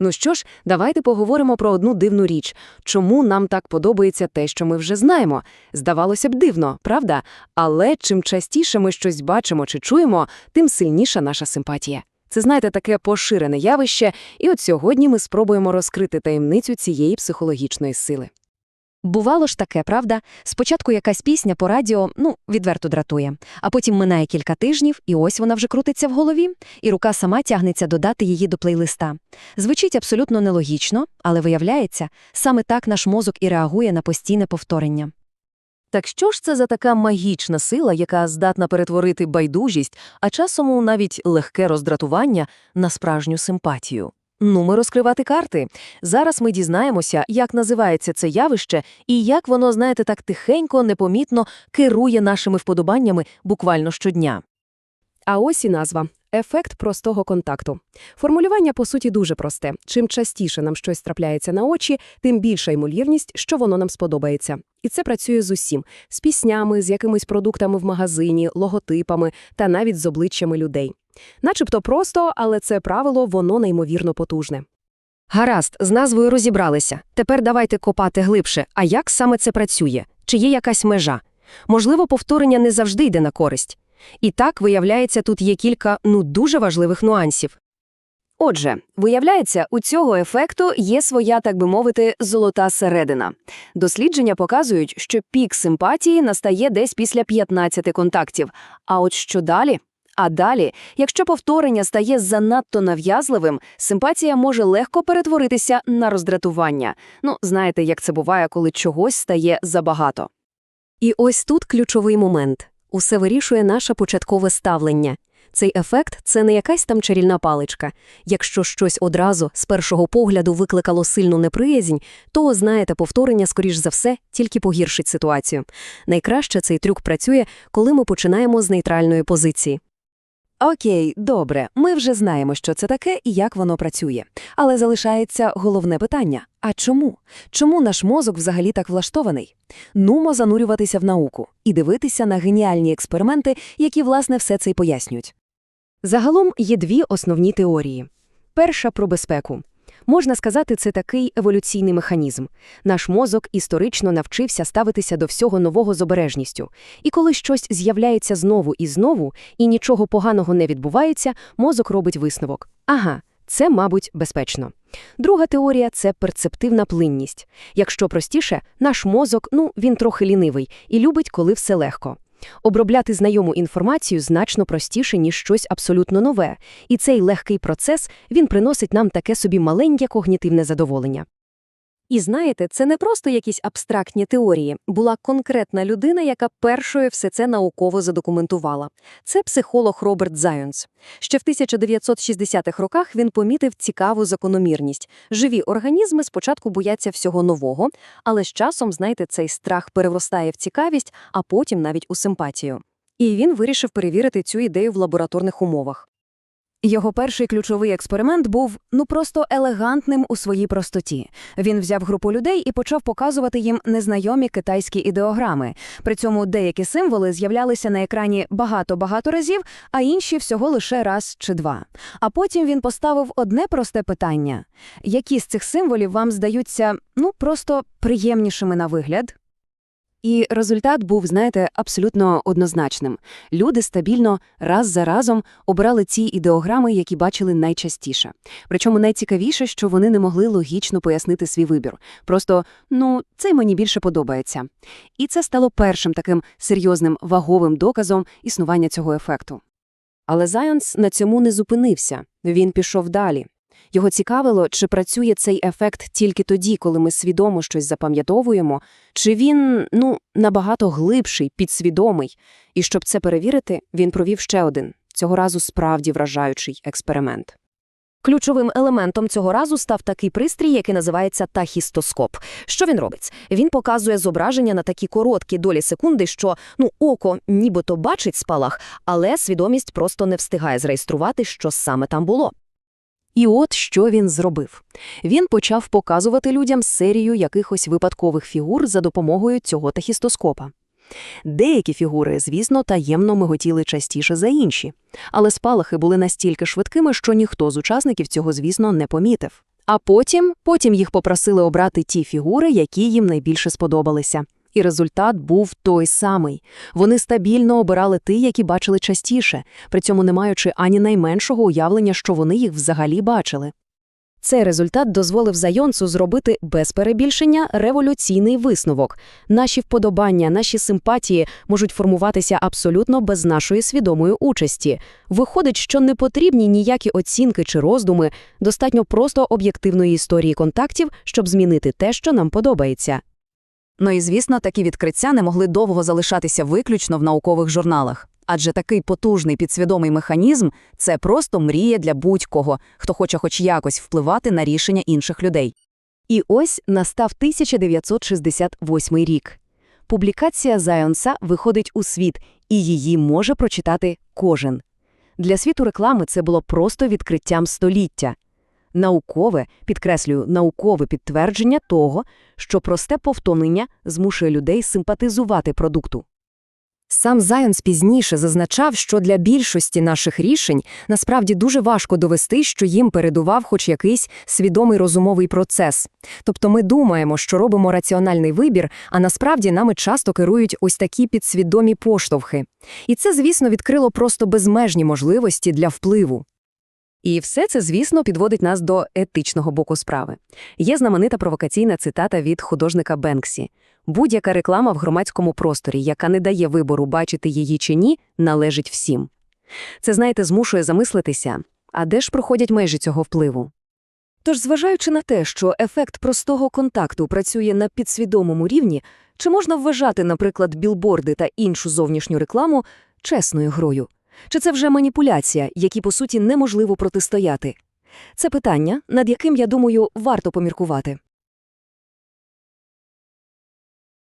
Ну що ж, давайте поговоримо про одну дивну річ. Чому нам так подобається те, що ми вже знаємо? Здавалося б, дивно, правда? Але чим частіше ми щось бачимо чи чуємо, тим сильніша наша симпатія. Це, знаєте, таке поширене явище, і от сьогодні ми спробуємо розкрити таємницю цієї психологічної сили. Бувало ж таке, правда? Спочатку якась пісня по радіо, ну, відверто дратує. А потім минає кілька тижнів, і ось вона вже крутиться в голові, і рука сама тягнеться додати її до плейлиста. Звучить абсолютно нелогічно, але виявляється, саме так наш мозок і реагує на постійне повторення. Так що ж це за така магічна сила, яка здатна перетворити байдужість, а часом навіть легке роздратування на справжню симпатію? Ну, ми розкривати карти. Зараз ми дізнаємося, як називається це явище і як воно, знаєте, так тихенько, непомітно керує нашими вподобаннями буквально щодня. А ось і назва ефект простого контакту. Формулювання, по суті, дуже просте. Чим частіше нам щось трапляється на очі, тим більша ймовірність, що воно нам сподобається. І це працює з усім – з піснями, з якимись продуктами в магазині, логотипами та навіть з обличчями людей. Начебто просто, але це правило, воно неймовірно потужне. Гаразд, з назвою розібралися. Тепер давайте копати глибше. А як саме це працює? Чи є якась межа? Можливо, повторення не завжди йде на користь. І так, виявляється, тут є кілька, ну, дуже важливих нюансів. Отже, виявляється, у цього ефекту є своя, так би мовити, золота середина. Дослідження показують, що пік симпатії настає десь після 15 контактів. А от що далі? А далі, якщо повторення стає занадто нав'язливим, симпатія може легко перетворитися на роздратування. Ну, знаєте, як це буває, коли чогось стає забагато. І ось тут ключовий момент. Усе вирішує наше початкове ставлення. Цей ефект – це не якась там чарівна паличка. Якщо щось одразу, з першого погляду, викликало сильну неприязнь, то, знаєте, повторення, скоріш за все, тільки погіршить ситуацію. Найкраще цей трюк працює, коли ми починаємо з нейтральної позиції. Окей, добре, ми вже знаємо, що це таке і як воно працює. Але залишається головне питання – а чому? Чому наш мозок взагалі так влаштований? Нумо занурюватися в науку і дивитися на геніальні експерименти, які, власне, все це й пояснюють. Загалом є дві основні теорії. Перша – про безпеку. Можна сказати, це такий еволюційний механізм. Наш мозок історично навчився ставитися до всього нового з обережністю. І коли щось з'являється знову і знову, і нічого поганого не відбувається, мозок робить висновок. Ага, це, мабуть, безпечно. Друга теорія – це перцептивна плинність. Якщо простіше, наш мозок, ну, він трохи лінивий і любить, коли все легко. Обробляти знайому інформацію значно простіше, ніж щось абсолютно нове, і цей легкий процес, він приносить нам таке собі маленьке когнітивне задоволення. І знаєте, це не просто якісь абстрактні теорії. Була конкретна людина, яка першою все це науково задокументувала. Це психолог Роберт Зайонс. Ще в 1960-х роках він помітив цікаву закономірність. Живі організми спочатку бояться всього нового, але з часом, знаєте, цей страх переростає в цікавість, а потім навіть у симпатію. І він вирішив перевірити цю ідею в лабораторних умовах. Його перший ключовий експеримент був ну просто елегантним у своїй простоті. Він взяв групу людей і почав показувати їм незнайомі китайські ідеограми. При цьому деякі символи з'являлися на екрані багато-багато разів, а інші всього лише раз чи два. А потім він поставив одне просте питання: які з цих символів вам здаються ну просто приємнішими на вигляд? І результат був, знаєте, абсолютно однозначним. Люди стабільно раз за разом обирали ці ідеограми, які бачили найчастіше. Причому найцікавіше, що вони не могли логічно пояснити свій вибір. Просто, ну, це мені більше подобається. І це стало першим таким серйозним ваговим доказом існування цього ефекту. Але Зайонс на цьому не зупинився. Він пішов далі. Його цікавило, чи працює цей ефект тільки тоді, коли ми свідомо щось запам'ятовуємо, чи він, ну, набагато глибший, підсвідомий. І щоб це перевірити, він провів ще один, цього разу справді вражаючий експеримент. Ключовим елементом цього разу став такий пристрій, який називається тахістоскоп. Що він робить? Він показує зображення на такі короткі долі секунди, що ну око нібито бачить спалах, але свідомість просто не встигає зреєструвати, що саме там було. І от що він зробив. Він почав показувати людям серію якихось випадкових фігур за допомогою цього тахістоскопа. Деякі фігури, звісно, таємно миготіли частіше за інші, але спалахи були настільки швидкими, що ніхто з учасників цього, звісно, не помітив. А потім, потім їх попросили обрати ті фігури, які їм найбільше сподобалися. І результат був той самий. Вони стабільно обирали ті, які бачили частіше, при цьому не маючи ані найменшого уявлення, що вони їх взагалі бачили. Цей результат дозволив Зайонсу зробити без перебільшення революційний висновок. Наші вподобання, наші симпатії можуть формуватися абсолютно без нашої свідомої участі. Виходить, що не потрібні ніякі оцінки чи роздуми, достатньо просто об'єктивної історії контактів, щоб змінити те, що нам подобається. Ну і, звісно, такі відкриття не могли довго залишатися виключно в наукових журналах. Адже такий потужний підсвідомий механізм – це просто мрія для будь-кого, хто хоче хоч якось впливати на рішення інших людей. І ось настав 1968 рік. Публікація Зайонса виходить у світ, і її може прочитати кожен. Для світу реклами це було просто відкриттям століття. Наукове, підкреслюю, наукове підтвердження того, що просте повтонення змушує людей симпатизувати продукту. Сам Зайонс пізніше зазначав, що для більшості наших рішень насправді дуже важко довести, що їм передував хоч якийсь свідомий розумовий процес. Тобто ми думаємо, що робимо раціональний вибір, а насправді нами часто керують ось такі підсвідомі поштовхи. І це, звісно, відкрило просто безмежні можливості для впливу. І все це, звісно, підводить нас до етичного боку справи. Є знаменита провокаційна цитата від художника Бенксі. Будь-яка реклама в громадському просторі, яка не дає вибору бачити її чи ні, належить всім. Це, знаєте, змушує замислитися, а де ж проходять межі цього впливу? Тож, зважаючи на те, що ефект простого контакту працює на підсвідомому рівні, чи можна вважати, наприклад, білборди та іншу зовнішню рекламу чесною грою? Чи це вже маніпуляція, якій, по суті, неможливо протистояти? Це питання, над яким, я думаю, варто поміркувати.